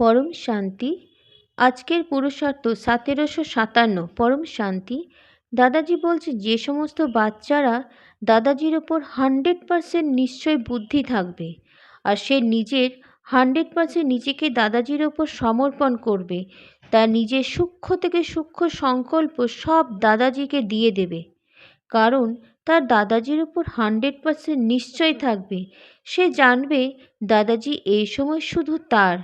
পরম শান্তি। আজকের পুরুষার্থ সতেরোশো সাতান্ন, পরম শান্তি। দাদাজি বলছে, যে সমস্ত বাচ্চারা দাদাজির ওপর হান্ড্রেড পারসেন্ট নিশ্চয় বুদ্ধি থাকবে আর সে নিজের হান্ড্রেড পারসেন্ট নিজেকে দাদাজির ওপর সমর্পণ করবে, তার নিজের সূক্ষ্ম থেকে সূক্ষ্ম সংকল্প সব দাদাজিকে দিয়ে দেবে। কারণ তার দাদাজির ওপর হান্ড্রেড পারসেন্ট নিশ্চয় থাকবে। সে জানবে দাদাজি এই সময় শুধু তার।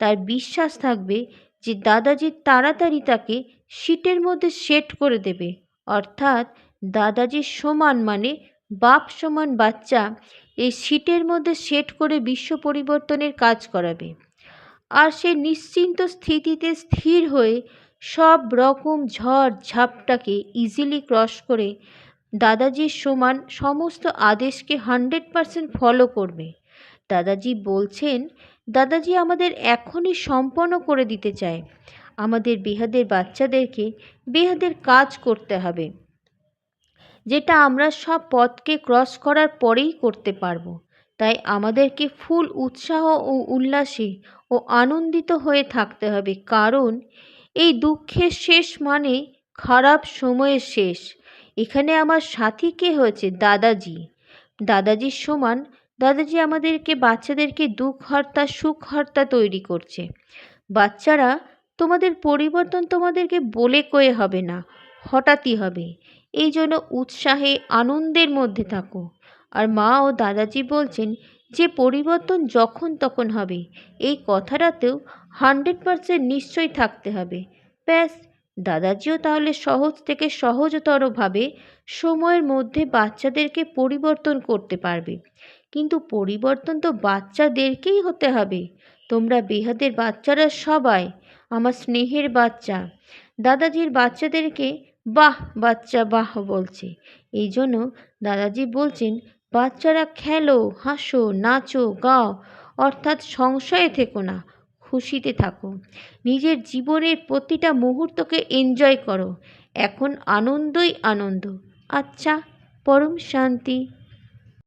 তার বিশ্বাস থাকবে যে দাদাজি তাড়াতাড়ি তাকে সিটের মধ্যে সেট করে দেবে। অর্থাৎ দাদাজির সমান মানে বাপ সমান বাচ্চা এই সিটের মধ্যে সেট করে বিশ্ব পরিবর্তনের কাজ করাবে। আর সে নিশ্চিন্ত স্থিতিতে স্থির হয়ে সব রকম ঝড় ঝাপটাকে ইজিলি ক্রস করে দাদাজির সমান সমস্ত আদেশকে হান্ড্রেড পারসেন্ট ফলো করবে। দাদাজি বলছেন, দাদাজি আমাদের এখনই সম্পন্ন করে দিতে চায়। আমাদের বেহাদের বাচ্চাদেরকে বেহাদের কাজ করতে হবে, যেটা আমরা সব পথকে ক্রস করার পরেই করতে পারব। তাই আমাদেরকে ফুল উৎসাহ ও উল্লাসে ও আনন্দিত হয়ে থাকতে হবে, কারণ এই দুঃখের শেষ মানে খারাপ সময়ের শেষ। এখানে আমার সাথী কে হয়েছে? দাদাজি। দাদাজির সমান দাদাজি আমাদেরকে, বাচ্চাদেরকে দুঃখ হর্তা সুখ হর্তা তৈরি করছে। বাচ্চারা, তোমাদের পরিবর্তন তোমাদেরকে বলে কয়ে হবে না, হঠাৎই হবে। এই জন্য উৎসাহে, আনন্দের মধ্যে থাকো। আর মা ও দাদাজি বলছেন, যে পরিবর্তন যখন তখন হবে, এই কথাটাতেও হান্ড্রেড পারসেন্ট নিশ্চয়ই থাকতে হবে। ব্যাস দাদাজিও তাহলে সহজ থেকে সহজতরভাবে সময়ের মধ্যে বাচ্চাদেরকে পরিবর্তন করতে পারবে। কিন্তু পরিবর্তন তো বাচ্চাদেরকেই হতে হবে। তোমরা বেহাদের বাচ্চারা সবাই, আমার স্নেহের বাচ্চা। দাদাজির বাচ্চাদেরকে বাহ, বাচ্চা বাহ বলছে। এই জন্য দাদাজি বলছেন, বাচ্চারা খেলো, হাসো, নাচো, গাও, অর্থাৎ সংশয়ে থেকো না। খুশিতে থাকো। নিজের জীবনের প্রতিটা মুহূর্তকে এনজয় করো। এখন আনন্দই আনন্দ। আচ্ছা পরম শান্তি।